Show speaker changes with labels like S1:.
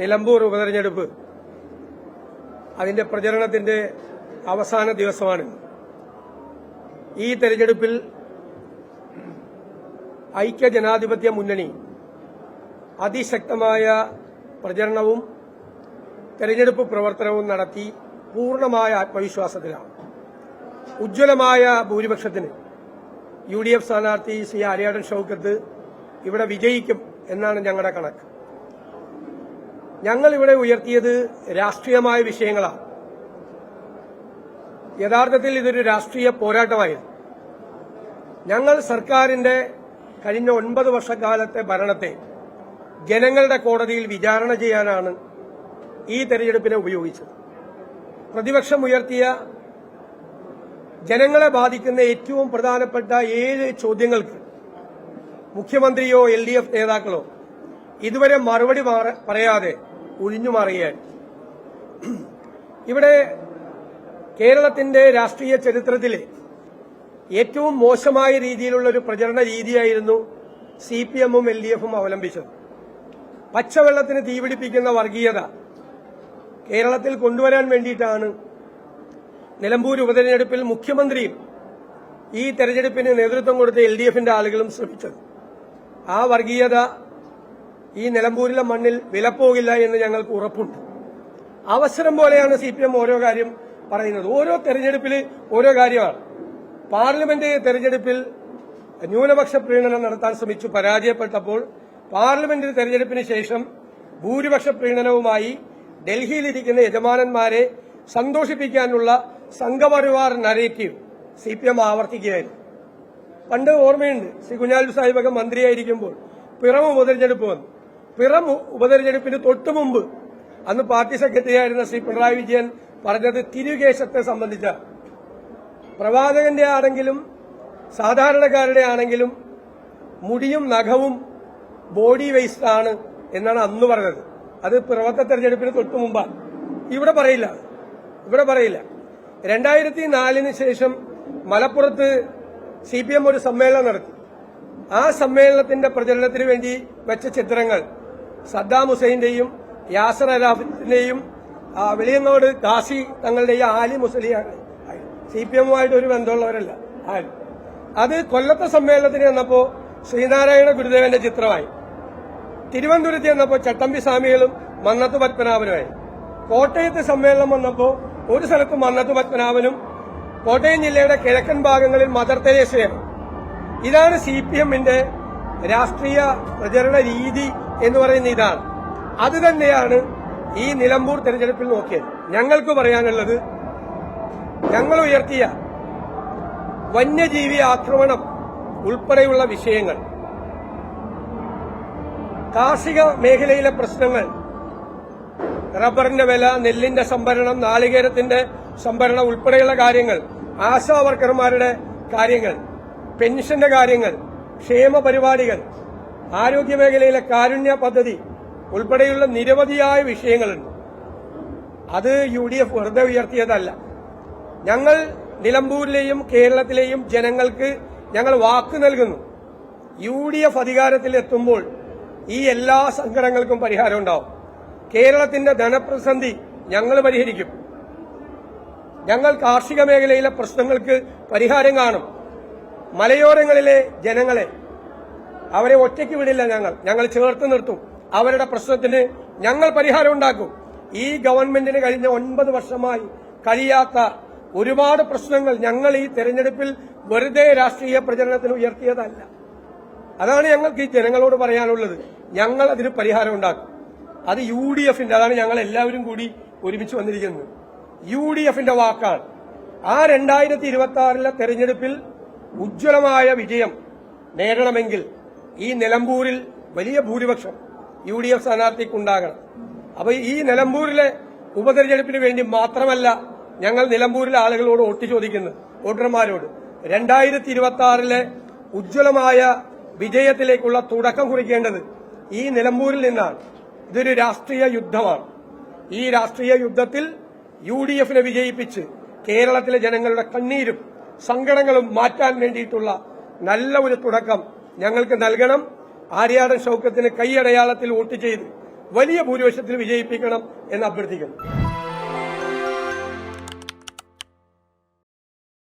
S1: നിലമ്പൂർ ഉപതെരഞ്ഞെടുപ്പ്. അതിന്റെ പ്രചരണത്തിന്റെ അവസാന ദിവസമാണ്. ഈ തെരഞ്ഞെടുപ്പിൽ ഐക്യ ജനാധിപത്യ മുന്നണി അതിശക്തമായ പ്രചരണവും തെരഞ്ഞെടുപ്പ് പ്രവർത്തനവും നടത്തി പൂർണമായ ആത്മവിശ്വാസത്തിലാണ്. ഉജ്ജ്വലമായ ഭൂരിപക്ഷത്തിന് യു ഡി എഫ് സ്ഥാനാർത്ഥി ശ്രീ ആര്യാടൻ ഷൌക്കത്ത് ഇവിടെ വിജയിക്കും എന്നാണ് ഞങ്ങളുടെ കണക്ക്. ഞങ്ങൾ ഇവിടെ ഉയർത്തിയത് രാഷ്ട്രീയമായ വിഷയങ്ങളാണ്. യഥാർത്ഥത്തിൽ ഇതൊരു രാഷ്ട്രീയ പോരാട്ടമായിരുന്നു. ഞങ്ങൾ സർക്കാരിന്റെ കഴിഞ്ഞ ഒൻപത് വർഷക്കാലത്തെ ഭരണത്തെ ജനങ്ങളുടെ കോടതിയിൽ വിചാരണ ചെയ്യാനാണ് ഈ തെരഞ്ഞെടുപ്പിനെ ഉപയോഗിച്ചത്. പ്രതിപക്ഷം ഉയർത്തിയ ജനങ്ങളെ ബാധിക്കുന്ന ഏറ്റവും പ്രധാനപ്പെട്ട ഏഴ് ചോദ്യങ്ങൾക്ക് മുഖ്യമന്ത്രിയോ എൽ ഡി എഫ് നേതാക്കളോ ഇതുവരെ മറുപടി പറയാതെ ഒഴിഞ്ഞു മാറുകയാണ് ഇവിടെ കേരളത്തിന്റെ രാഷ്ട്രീയ ചരിത്രത്തിലെ ഏറ്റവും മോശമായ രീതിയിലുള്ള ഒരു പ്രചരണ രീതിയായിരുന്നു സി പി എമ്മും എൽ ഡി എഫും അവലംബിച്ചത്. പച്ചവെള്ളത്തിന് തീപിടിപ്പിക്കുന്ന വർഗീയത കേരളത്തിൽ കൊണ്ടുവരാൻ വേണ്ടിയിട്ടാണ് നിലമ്പൂർ ഉപതെരഞ്ഞെടുപ്പിൽ മുഖ്യമന്ത്രിയും ഈ തെരഞ്ഞെടുപ്പിന് നേതൃത്വം കൊടുത്ത എൽ ഡി എഫിന്റെ ആളുകളും ശ്രമിച്ചത്. ആ വർഗീയത ഈ നിലമ്പൂരിലെ മണ്ണിൽ വിലപ്പോകില്ല എന്ന് ഞങ്ങൾക്ക് ഉറപ്പുണ്ട്. അവസരം പോലെയാണ് സി പി എം ഓരോ കാര്യം പറയുന്നത്. ഓരോ തെരഞ്ഞെടുപ്പിൽ ഓരോ കാര്യമാണ്. പാർലമെന്റ് തെരഞ്ഞെടുപ്പിൽ ന്യൂനപക്ഷ പ്രീണനം നടത്താൻ ശ്രമിച്ചു പരാജയപ്പെട്ടപ്പോൾ പാർലമെന്റ് തെരഞ്ഞെടുപ്പിന് ശേഷം ഭൂരിപക്ഷ പ്രീണനവുമായി ഡൽഹിയിലിരിക്കുന്ന യജമാനന്മാരെ സന്തോഷിപ്പിക്കാനുള്ള Sangh Parivar narrative C P M ആവർത്തിക്കുകയായിരുന്നു. പണ്ട് ഓർമ്മയുണ്ട് ശ്രീ കുഞ്ഞാലു സാഹിബൊക്കെ മന്ത്രിയായിരിക്കുമ്പോൾ പിറവ് ഉപതെരഞ്ഞെടുപ്പ് വന്നു. പിറം ഉപതെരഞ്ഞെടുപ്പിന് തൊട്ടു മുമ്പ് അന്ന് പാർട്ടി സെക്രട്ടറി ആയിരുന്ന ശ്രീ പിണറായി വിജയൻ പറഞ്ഞത് തിരുകേശത്തെ സംബന്ധിച്ച. പ്രവാചകന്റെ ആണെങ്കിലും സാധാരണക്കാരുടെ ആണെങ്കിലും മുടിയും നഖവും ബോഡി വേസ്റ്റ് ആണ് എന്നാണ് അന്ന് പറഞ്ഞത്. അത് പിറവത്തെ തെരഞ്ഞെടുപ്പിന് തൊട്ടു മുമ്പാണ്. ഇവിടെ പറയില്ല. ഇവിടെ പറയില്ല. രണ്ടായിരത്തി നാലിന് ശേഷം മലപ്പുറത്ത് സി ഒരു സമ്മേളനം നടത്തി. ആ സമ്മേളനത്തിന്റെ പ്രചരണത്തിന് വേണ്ടി വെച്ച ചിത്രങ്ങൾ സദ്ദാം ഹുസൈന്റെയും യാസർ അലാഫിന്റെയും വെളിയങ്ങോട് തങ്ങളുടെ തങ്ങളുടെയും ആലി മുസ്ലിയാണ് സി പി എമ്മുമായിട്ട് ഒരു ബന്ധമുള്ളവരല്ല ആരും. അത് കൊല്ലത്തെ സമ്മേളനത്തിന് വന്നപ്പോ ശ്രീനാരായണ ഗുരുദേവന്റെ ചിത്രമായി. തിരുവനന്തപുരത്ത് ചെന്നപ്പോ ചട്ടമ്പി സ്വാമികളും മന്നത്ത് പത്മനാഭനുമായി. കോട്ടയത്ത് സമ്മേളനം വന്നപ്പോ ഒരു സ്ഥലത്ത് മന്നത്ത് പത്മനാഭനും കോട്ടയം ജില്ലയുടെ കിഴക്കൻ ഭാഗങ്ങളിൽ മദർ തെരേസയാണ് ഇതാണ് സി പി എമ്മിന്റെ രാഷ്ട്രീയ പ്രചരണ രീതി എന്ന് പറയുന്ന ഇതാണ്. അത് തന്നെയാണ് ഈ നിലമ്പൂർ തെരഞ്ഞെടുപ്പിൽ നോക്കിയത്. ഞങ്ങൾക്ക് പറയാനുള്ളത് ഞങ്ങൾ ഉയർത്തിയ വന്യജീവി ആക്രമണം ഉൾപ്പെടെയുള്ള വിഷയങ്ങൾ കാർഷിക മേഖലയിലെ പ്രശ്നങ്ങൾ റബ്ബറിന്റെ വില നെല്ലിന്റെ സംഭരണം നാളികേരത്തിന്റെ സംഭരണം ഉൾപ്പെടെയുള്ള കാര്യങ്ങൾ ആശാ വർക്കർമാരുടെ കാര്യങ്ങൾ പെൻഷന്റെ കാര്യങ്ങൾ ക്ഷേമ പരിപാടികൾ ആരോഗ്യ മേഖലയിലെ കാരുണ്യ പദ്ധതി ഉൾപ്പെടെയുള്ള നിരവധിയായ വിഷയങ്ങളുണ്ട്. അത് യു ഡി എഫ് വെറുതെ ഉയർത്തിയതല്ല. ഞങ്ങൾ നിലമ്പൂരിലെയും കേരളത്തിലെയും ജനങ്ങൾക്ക് ഞങ്ങൾ വാക്ക് നൽകുന്നു. യു ഡി എഫ് അധികാരത്തിൽ എത്തുമ്പോൾ ഈ എല്ലാ സങ്കടങ്ങൾക്കും പരിഹാരം ഉണ്ടാവും. കേരളത്തിന്റെ ധനപ്രതിസന്ധി ഞങ്ങൾ പരിഹരിക്കും. ഞങ്ങൾ കാർഷിക മേഖലയിലെ പ്രശ്നങ്ങൾക്ക് പരിഹാരം കാണും. മലയോരങ്ങളിലെ ജനങ്ങളെ അവരെ ഒറ്റയ്ക്ക് വിടില്ല ഞങ്ങൾ. ഞങ്ങൾ ചേർത്ത് നിർത്തും. അവരുടെ പ്രശ്നത്തിന് ഞങ്ങൾ പരിഹാരം ഉണ്ടാക്കും. ഈ ഗവൺമെന്റിന് കഴിഞ്ഞ ഒൻപത് വർഷമായി കഴിയാത്ത ഒരുപാട് പ്രശ്നങ്ങൾ ഞങ്ങൾ ഈ തെരഞ്ഞെടുപ്പിൽ വെറുതെ രാഷ്ട്രീയ പ്രചരണത്തിന് ഉയർത്തിയതല്ല. അതാണ് ഞങ്ങൾക്ക് ഈ ജനങ്ങളോട് പറയാനുള്ളത്. ഞങ്ങൾ അതിന് പരിഹാരം ഉണ്ടാക്കും. അത് യു ഡി എഫിന്റെ അതാണ് ഞങ്ങൾ എല്ലാവരും കൂടി ഒരുമിച്ച് വന്നിരിക്കുന്നത്. യു ഡി എഫിന്റെ വാക്കാണ്. ആ രണ്ടായിരത്തി ഇരുപത്തി ആറിലെ തെരഞ്ഞെടുപ്പിൽ ഉജ്ജ്വലമായ വിജയം നേടണമെങ്കിൽ ഈ നിലമ്പൂരിൽ വലിയ ഭൂരിപക്ഷം യു ഡി എഫ് സ്ഥാനാർത്ഥിക്കുണ്ടാകണം. അപ്പൊ ഈ നിലമ്പൂരിലെ ഉപതെരഞ്ഞെടുപ്പിന് വേണ്ടി മാത്രമല്ല ഞങ്ങൾ നിലമ്പൂരിലെ ആളുകളോട് ഒട്ടി ചോദിക്കുന്നത് വോട്ടർമാരോട്. രണ്ടായിരത്തി ഇരുപത്തി ആറിലെ ഉജ്ജ്വലമായ വിജയത്തിലേക്കുള്ള തുടക്കം കുറിക്കേണ്ടത് ഈ നിലമ്പൂരിൽ നിന്നാണ്. ഇതൊരു രാഷ്ട്രീയ യുദ്ധമാണ്. ഈ രാഷ്ട്രീയ യുദ്ധത്തിൽ യു ഡി എഫിനെ വിജയിപ്പിച്ച് കേരളത്തിലെ ജനങ്ങളുടെ കണ്ണീരും സങ്കടങ്ങളും മാറ്റാൻ വേണ്ടിയിട്ടുള്ള നല്ല ഒരു തുടക്കം ഞങ്ങൾക്ക് നൽകണം. ആര്യാടൻ ഷൌക്കത്തിന് കൈയടയാളത്തിൽ വോട്ട് ചെയ്ത് വലിയ ഭൂരിപക്ഷത്തിൽ വിജയിപ്പിക്കണം എന്ന് അഭ്യർത്ഥിക്കുന്നു.